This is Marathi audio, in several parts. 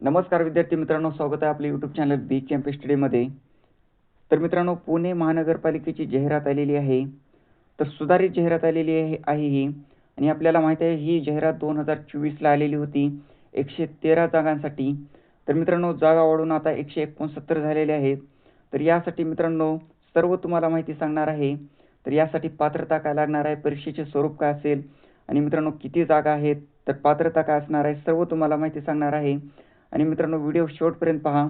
नमस्कार विद्यार्थी मित्रांनो स्वागत आहे आपले यूट्यूब चॅनल बी कॅम्प स्टडीमध्ये तर मित्रांनो पुणे महानगरपालिकेची जाहिरात आलेली आहे. तर सुधारित जाहिरात आलेली आहे आहे ही. आणि आपल्याला माहिती आहे ही जाहिरात दोन हजार चोवीसला आलेली होती एकशे तेरा जागांसाठी. तर मित्रांनो जागा वाढून आता एकशे एकोणसत्तर झालेल्या आहेत. तर यासाठी मित्रांनो सर्व तुम्हाला माहिती सांगणार आहे. तर यासाठी पात्रता काय लागणार आहे परीक्षेचे स्वरूप काय असेल आणि मित्रांनो किती जागा आहेत तर पात्रता काय असणार आहे सर्व तुम्हाला माहिती सांगणार आहे. आणि मित्रांनो व्हिडिओ शेवटपर्यंत पहा.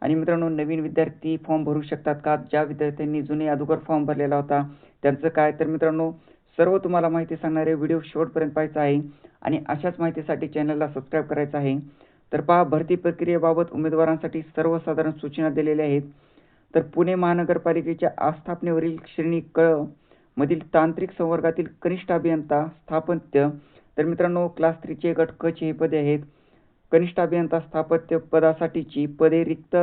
आणि मित्रांनो नवीन विद्यार्थी फॉर्म भरू शकतात का? ज्या विद्यार्थ्यांनी जुने अगोदर फॉर्म भरलेला होता त्यांचं काय? तर मित्रांनो सर्व तुम्हाला माहिती सांगणारे व्हिडिओ शेवटपर्यंत पाहायचा आहे. आणि अशाच माहितीसाठी चॅनलला सबस्क्राईब करायचं आहे. तर पहा भरती प्रक्रियेबाबत उमेदवारांसाठी सर्वसाधारण सूचना दिलेल्या आहेत. तर पुणे महानगरपालिकेच्या आस्थापनेवरील श्रेणी क मधील तांत्रिक संवर्गातील कनिष्ठ अभियंता स्थापत्य. तर मित्रांनो क्लास थ्रीचे गट क चे हे पदे आहेत. कनिष्ठ अभियंता स्थापत्य पदासाठीची पदे रिक्त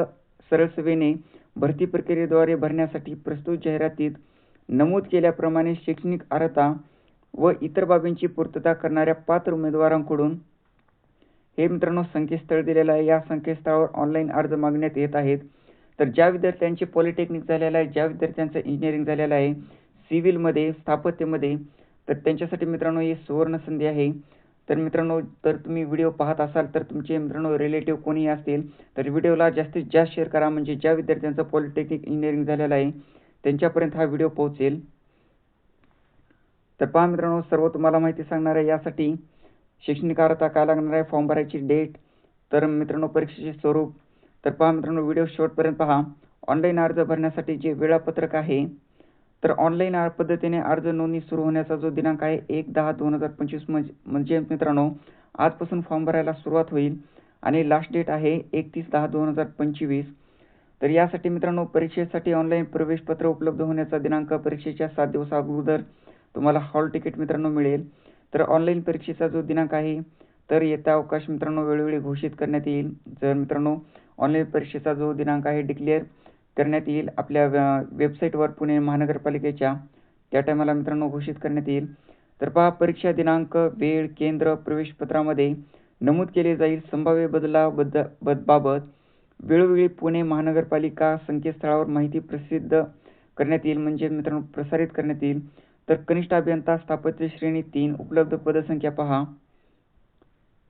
सरळसेवेने भरती प्रक्रियेद्वारे भरण्यासाठी प्रस्तुत जाहिरातीत नमूद केल्याप्रमाणे शैक्षणिक अर्हता व इतर बाबींची पूर्तता करणाऱ्या पात्र उमेदवारांकडून हे मित्रांनो संकेतस्थळ दिलेलं आहे. या संकेतस्थळावर ऑनलाईन अर्ज मागण्यात येत आहेत. तर ज्या विद्यार्थ्यांचे पॉलिटेक्निक झालेलं आहे ज्या विद्यार्थ्यांचं इंजिनिअरिंग झालेलं आहे सिव्हिलमध्ये स्थापत्यमध्ये तर त्यांच्यासाठी मित्रांनो ही सुवर्ण संधी आहे. तर मित्रांनो तर तुम्ही व्हिडिओ पाहत असाल तर तुमचे मित्रांनो रिलेटिव्ह कोणीही असतील तर व्हिडिओला जास्तीत जास्त शेअर करा. म्हणजे ज्या विद्यार्थ्यांचं पॉलिटेक्निक इंजिनिअरिंग झालेलं आहे त्यांच्यापर्यंत हा व्हिडिओ पोहोचेल. तर पहा मित्रांनो सर्व तुम्हाला माहिती सांगणार आहे. यासाठी शैक्षणिक अर्हता काय लागणार आहे? फॉर्म भरायची डेट तर मित्रांनो परीक्षेचे स्वरूप. तर पहा मित्रांनो व्हिडिओ शेवटपर्यंत पहा. ऑनलाईन अर्ज भरण्यासाठी जे वेळापत्रक आहे तर ऑनलाईन पद्धतीने अर्ज नोंदणी सुरू होण्याचा जो दिनांक आहे एक दहा दोन हजार पंचवीस म्हणजे मित्रांनो आजपासून फॉर्म भरायला सुरुवात होईल आणि लास्ट डेट आहे एकतीस दहा दोन हजार पंचवीस. तर यासाठी मित्रांनो परीक्षेसाठी ऑनलाईन प्रवेशपत्र उपलब्ध होण्याचा दिनांक परीक्षेच्या सात दिवस अगोदर तुम्हाला हॉल तिकीट मित्रांनो मिळेल. तर ऑनलाईन परीक्षेचा जो दिनांक आहे तर येत्या अवकाश मित्रांनो वेळोवेळी घोषित करण्यात येईल. जर मित्रांनो ऑनलाईन परीक्षेचा जो दिनांक आहे डिक्लेअर करण्यात येईल. आपल्या वेबसाईटवर पुणे महानगरपालिकेच्या त्या टायमाला मित्रांनो घोषित करण्यात येईल. तर पहा परीक्षा दिनांक वेळ केंद्र प्रवेशपत्रामध्ये नमूद केले जाईल संभाव्य बदला बाबत. वेळोवेळी पुणे महानगरपालिका संकेतस्थळावर माहिती प्रसिद्ध करण्यात येईल म्हणजे मित्रांनो प्रसारित करण्यात येईल. तर कनिष्ठ अभियंता स्थापत्य श्रेणी तीन उपलब्ध पदसंख्या पहा.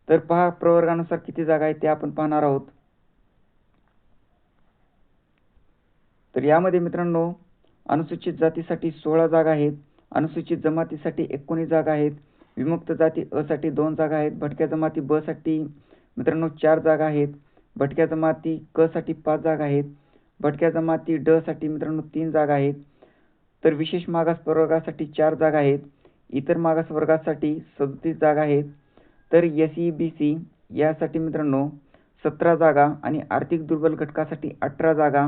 तर पहा प्रवर्गानुसार किती जागा आहेत ते आपण पाहणार आहोत. तर यामध्ये मित्रांनो अनुसूचित जातीसाठी सोळा जागा आहेत अनुसूचित जमातीसाठी एकोणीस जागा आहेत विमुक्त जाती अ साठी दोन जागा आहेत भटक्या जमाती ब साठी मित्रांनो चार जागा आहेत भटक्या जमाती क साठी पाच जागा आहेत भटक्या जमाती ड साठी मित्रांनो तीन जागा आहेत तर विशेष मागास प्रवर्गासाठी चार जागा आहेत इतर मागास वर्गासाठी सदतीस जागा आहेत तर एस ई बी सी यासाठी मित्रांनो सतरा जागा आणि आर्थिक दुर्बल घटकासाठी अठरा जागा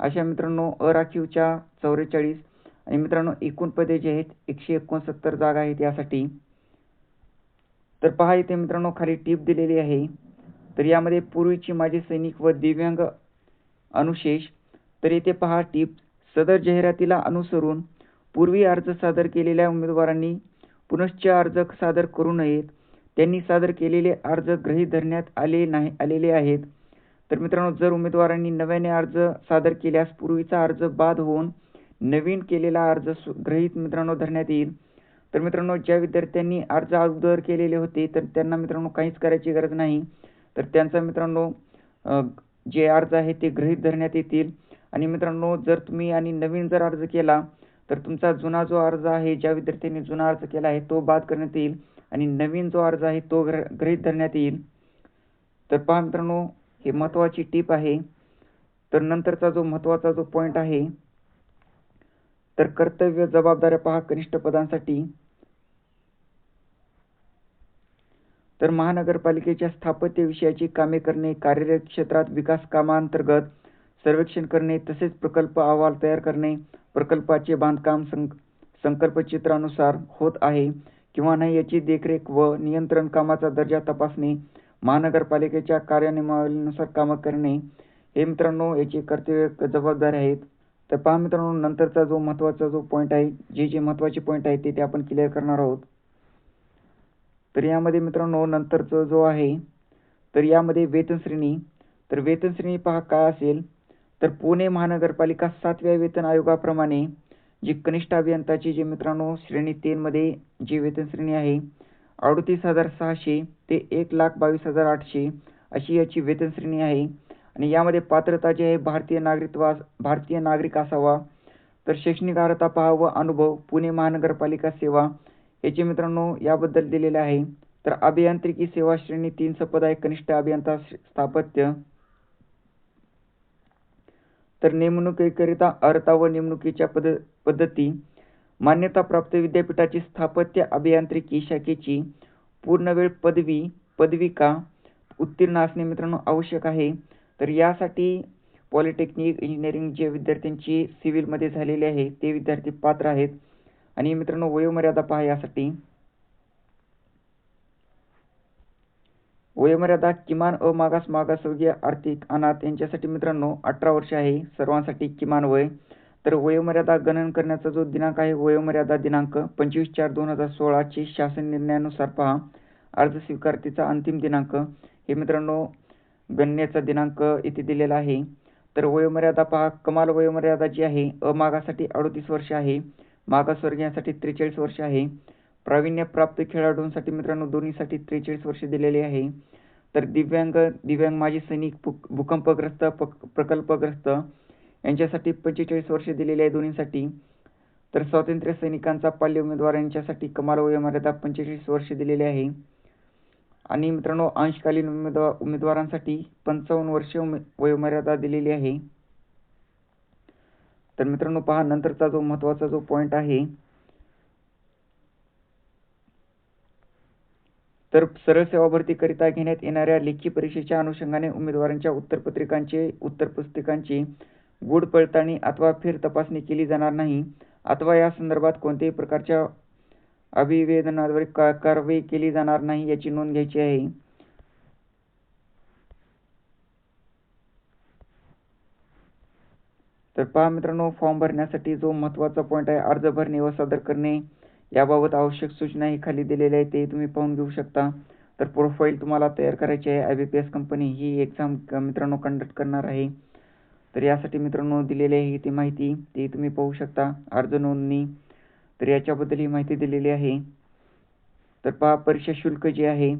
अशा मित्रांनो अराखीवच्या चौवेचाळीस आणि मित्रांनो एकूण पदे जे आहेत एकशे एकोणसत्तर जागा आहेत यासाठी. तर पहा इथे मित्रांनो खाली टीप दिलेली आहे. तर यामध्ये पूर्वीची माजी सैनिक व दिव्यांग अनुशेष. तर येथे पहा टीप सदर जाहिरातीला अनुसरून पूर्वी अर्ज सादर केलेल्या उमेदवारांनी पुनश्च अर्ज सादर करू नयेत. त्यांनी सादर केलेले अर्ज गृहीत धरण्यात आले नाही आलेले आहेत. तर मित्रांनो जर उमेदवारांनी नव्याने अर्ज सादर केल्यास पूर्वीचा अर्ज बाद होऊन नवीन केलेला अर्ज ग्रहीत मित्रांनो धरण्यात येईल. तर मित्रांनो ज्या विद्यार्थ्यांनी अर्ज अगोदर केलेले होते तर त्यांना मित्रांनो काहीच करायची गरज नाही. तर त्यांचा मित्रांनो जे अर्ज आहे ते गृहीत धरण्यात येतील. आणि मित्रांनो जर तुम्ही आणि नवीन जर अर्ज केला तर तुमचा जुना जो अर्ज आहे ज्या विद्यार्थ्यांनी जुना अर्ज केला आहे तो बाद करण्यात येईल. आणि नवीन जो अर्ज आहे तो गृहीत धरण्यात येईल. तर पहा मित्रांनो ही महत्त्वाची टीप आहे. तर नंतरचा जो महत्त्वाचा जो पॉईंट आहे तर कर्तव्य जबाबदाऱ्या पहा कनिष्ठ पदांसाठी. तर महानगरपालिकेच्या स्थापत्य विषयाची कामे करणे कार्यरत क्षेत्रात विकास कामांतर्गत सर्वेक्षण करणे तसेच प्रकल्प अहवाल तयार करणे प्रकल्पाचे बांधकाम संकल्पचित्रानुसार होत आहे किंवा नाही याची देखरेख व नियंत्रण कामाचा दर्जा तपासणे महानगरपालिकेच्या कार्यनियमावलीनुसार कामं करणे हे मित्रांनो याची कर्तव्य जबाबदारी आहेत. तर पहा मित्रांनो नंतरचा जो महत्त्वाचा जो पॉईंट आहे जे जे महत्त्वाचे पॉईंट आहेत ते ते आपण क्लिअर करणार आहोत. तर यामध्ये मित्रांनो नंतरचं जो आहे तर यामध्ये वेतन श्रेणी. तर वेतन श्रेणी पहा काय असेल? तर पुणे महानगरपालिका सातव्या वेतन आयोगाप्रमाणे जी कनिष्ठ अभियंताची जे मित्रांनो श्रेणी तीनमध्ये जी वेतन श्रेणी आहे अडतीस हजार सहाशे ते एक लाख बावीस हजार आठशे अशी याची वेतन श्रेणी आहे. आणि यामध्ये पात्रता जी आहे भारतीय नागरिकत्व भारतीय नागरिक असावा. तर शैक्षणिक अर्हता पहा व अनुभव पुणे महानगरपालिका सेवा याचे मित्रांनो याबद्दल दिलेले आहे. तर अभियांत्रिकी सेवा श्रेणी तीन पद आहे कनिष्ठ अभियंता स्थापत्य. तर नेमणुकीकरिता अर्हता व नेमणुकीच्या पद पद्धती. मान्यताप्राप्त विद्यापीठाची स्थापत्य अभियांत्रिकी शाखेची पूर्णवेळ पदवी पदविका उत्तीर्ण असणे मित्रांनो आवश्यक आहे. तर यासाठी पॉलिटेक्निक इंजिनिअरिंग जे विद्यार्थ्यांची सिव्हिलमध्ये झालेले आहे ते विद्यार्थी पात्र आहेत. आणि मित्रांनो वयोमर्यादा पहा यासाठी. वयोमर्यादा किमान अमागास मागासवर्गीय आर्थिक अनाथ यांच्यासाठी मित्रांनो अठरा वर्ष आहे. सर्वांसाठी किमान वय. तर वयोमर्यादा गणन करण्याचा जो दिनांक आहे वयोमर्यादा दिनांक पंचवीस चार दोन हजार सोळाची शासन निर्णयानुसार पहा. अर्ज स्वीकारतीचा अंतिम दिनांक हे मित्रांनो गणनेचा दिनांक इथे दिलेला आहे. तर वयोमर्यादा पहा कमाल वयोमर्यादा जी आहे अमागासाठी अडतीस वर्ष आहे मागासवर्गीयांसाठी त्रेचाळीस वर्ष आहे. प्रावीण्यप्राप्त खेळाडूंसाठी मित्रांनो दोन्हीसाठी त्रेचाळीस वर्ष दिलेले आहे. तर दिव्यांग दिव्यांग माजी सैनिक भूकंपग्रस्त प्रकल्पग्रस्त यांच्यासाठी पंचेचाळीस वर्ष दिलेली आहे दोन्हीसाठी. तर स्वातंत्र्य सैनिकांचा पाल्य उमेदवार यांच्यासाठी कमाल वयोमर्यादा पंचेचाळीस वर्ष दिलेली आहे. आणि मित्रांनो अंशकालीन उमेदवार उमेदवारांसाठी पंचावन्न वर्ष वयोमर्यादा दिलेली आहे. तर मित्रांनो पहा नंतरचा जो महत्त्वाचा जो पॉइंट आहे तर सरळ सेवा भरतीकरिता घेण्यात येणाऱ्या लेखी परीक्षेच्या अनुषंगाने उमेदवारांच्या उत्तरपत्रिकांचे उत्तरपुस्तिकांची गुढ पडताळणी अथवा फेर तपासणी केली जाणार नाही अथवा या संदर्भात कोणत्याही प्रकारच्या अभिवेदनाद्वारे कारवाई केली जाणार नाही याची नोंद घ्यायची आहे. तर पहा मित्रांनो फॉर्म भरण्यासाठी जो महत्त्वाचा पॉईंट आहे अर्ज भरणे व सादर करणे याबाबत आवश्यक सूचना ही खाली दिलेल्या आहेत ते तुम्ही पाहून घेऊ शकता. तर प्रोफाईल तुम्हाला तयार करायची आहे I B P S company he exam मित्रांनो कंडक्ट करणार आहे. तर यासाठी मित्रांनो दिलेली आहे ती माहिती. ती तुम्ही पाहू शकता. अर्ज नोंदणी. तर याच्याबद्दल ही माहिती दिलेली आहे. तर पहा परीक्षा शुल्क जे आहे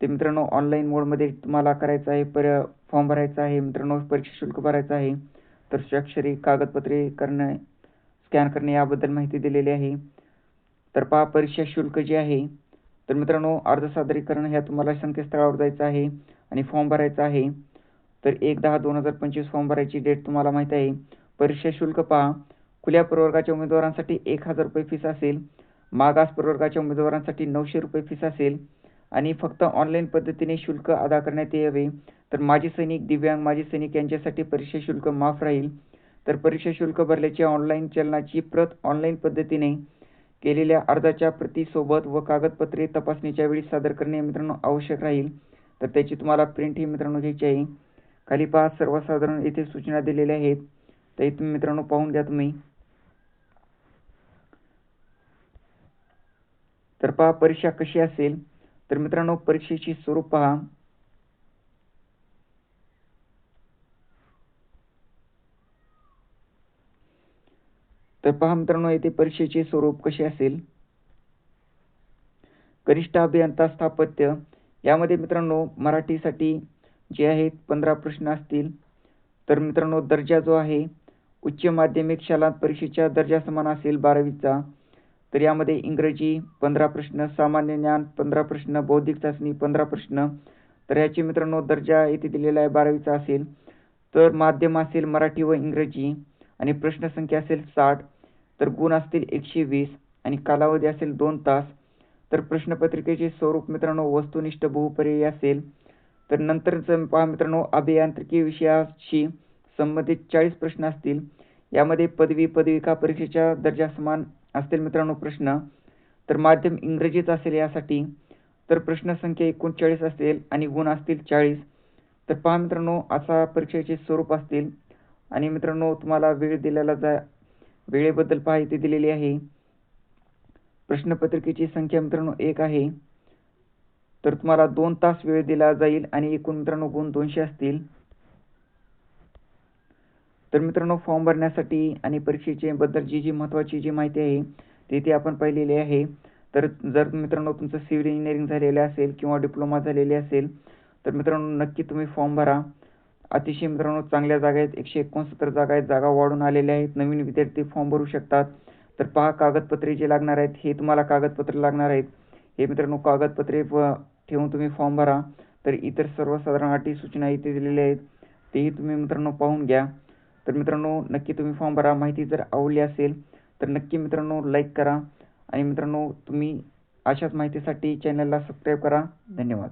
ते मित्रांनो ऑनलाईन मोडमध्ये तुम्हाला करायचं आहे. पर फॉर्म भरायचा आहे. मित्रांनो परीक्षा शुल्क भरायचं आहे. तर स्वाक्षरी कागदपत्रे करणे स्कॅन करणे याबद्दल माहिती दिलेली आहे. तर पहा परीक्षा शुल्क जे आहे तर मित्रांनो अर्ज सादरीकरण ह्या तुम्हाला संकेतस्थळावर जायचं आहे आणि फॉर्म भरायचा आहे. तर एक दहा दोन हजार पंचवीस फॉर्म भरायची डेट तुम्हाला माहीत आहे. परीक्षा शुल्क पहा. खुल्या प्रवर्गाच्या उमेदवारांसाठी एक हजार रुपये फीस असेल. मागास प्रवर्गाच्या उमेदवारांसाठी नऊशे रुपये फीस असेल. आणि फक्त ऑनलाईन पद्धतीने शुल्क अदा करण्यात यावे. तर माजी सैनिक दिव्यांग माजी सैनिक यांच्यासाठी परीक्षा शुल्क माफ राहील. तर परीक्षा शुल्क भरल्याची ऑनलाईन चलनाची प्रत ऑनलाईन पद्धतीने केलेल्या अर्जाच्या प्रतीसोबत व कागदपत्रे तपासणीच्या वेळी सादर करणे मित्रांनो आवश्यक राहील. तर त्याची तुम्हाला प्रिंट ही मित्रांनो घ्यायची आहे. खाली पहा सर्वसाधारण येथे सूचना दिलेल्या आहेत. तर इथे मित्रांनो पाहून घ्या तुम्ही. तर पहा परीक्षा कशी असेल? तर मित्रांनो परीक्षेची स्वरूप पहा. तर पहा मित्रांनो येथे परीक्षेचे स्वरूप कसे असेल? कनिष्ठ अभियंता स्थापत्य. यामध्ये मित्रांनो मराठीसाठी जे आहेत पंधरा प्रश्न असतील. तर मित्रांनो दर्जा जो आहे उच्च माध्यमिक शाळा परीक्षेच्या दर्जा समान असेल बारावीचा. तर यामध्ये इंग्रजी पंधरा प्रश्न सामान्य ज्ञान पंधरा प्रश्न बौद्धिक चाचणी पंधरा प्रश्न. तर याचे मित्रांनो दर्जा येथे दिलेला आहे बारावीचा असेल. तर माध्यम असेल मराठी व इंग्रजी आणि प्रश्नसंख्या असेल साठ. तर गुण असतील एकशे वीस आणि कालावधी असेल दोन तास. तर प्रश्नपत्रिकेचे स्वरूप मित्रांनो वस्तुनिष्ठ बहुपर्यायी असेल. तर नंतरचं पहा मित्रांनो अभियांत्रिकी विषयाशी संबंधित चाळीस प्रश्न असतील. यामध्ये पदवी पदविका परीक्षेच्या दर्जा समान असतील मित्रांनो प्रश्न. तर माध्यम इंग्रजीच असेल यासाठी. तर प्रश्नसंख्या एकोणचाळीस असेल आणि गुण असतील चाळीस. तर पहा मित्रांनो असा परीक्षेचे स्वरूप असतील. आणि मित्रांनो तुम्हाला वेळ दिलेला जा वेळेबद्दल माहिती दिलेली आहे. प्रश्नपत्रिकेची संख्या मित्रांनो एक आहे. तर तुम्हाला दोन तास वेळ दिला जाईल आणि एकूण मित्रांनो गुण दोनशे असतील. तर मित्रांनो फॉर्म भरण्यासाठी आणि परीक्षेचे बद्दल जी जी महत्त्वाची जी माहिती आहे ती ती आपण पाहिलेली आहे. तर जर मित्रांनो तुमचं सिव्हिल इंजिनिअरिंग झालेलं असेल किंवा डिप्लोमा झालेले असेल तर मित्रांनो नक्की तुम्ही फॉर्म भरा. अतिशय मित्रांनो चांगल्या जागा आहेत. एकशे एकोणसत्तर जागा आहेत. जागा वाढून आलेल्या आहेत. नवीन विद्यार्थी फॉर्म भरू शकतात. तर पहा कागदपत्रे जे लागणार आहेत हे तुम्हाला कागदपत्रे लागणार आहेत. हे मित्रांनो कागदपत्रे ठेवून तुम्ही फॉर्म भरा. तर इतर सर्वसाधारण अटी सूचना इथे दिलेल्या आहेत. तेही तुम्ही मित्रांनो पाहून घ्या. तर मित्रांनो नक्की तुम्ही फॉर्म भरा. माहिती जर आवडली असेल तर नक्की मित्रांनो लाईक करा. आणि मित्रांनो तुम्ही अशाच माहितीसाठी चॅनलला सबस्क्राईब करा. धन्यवाद.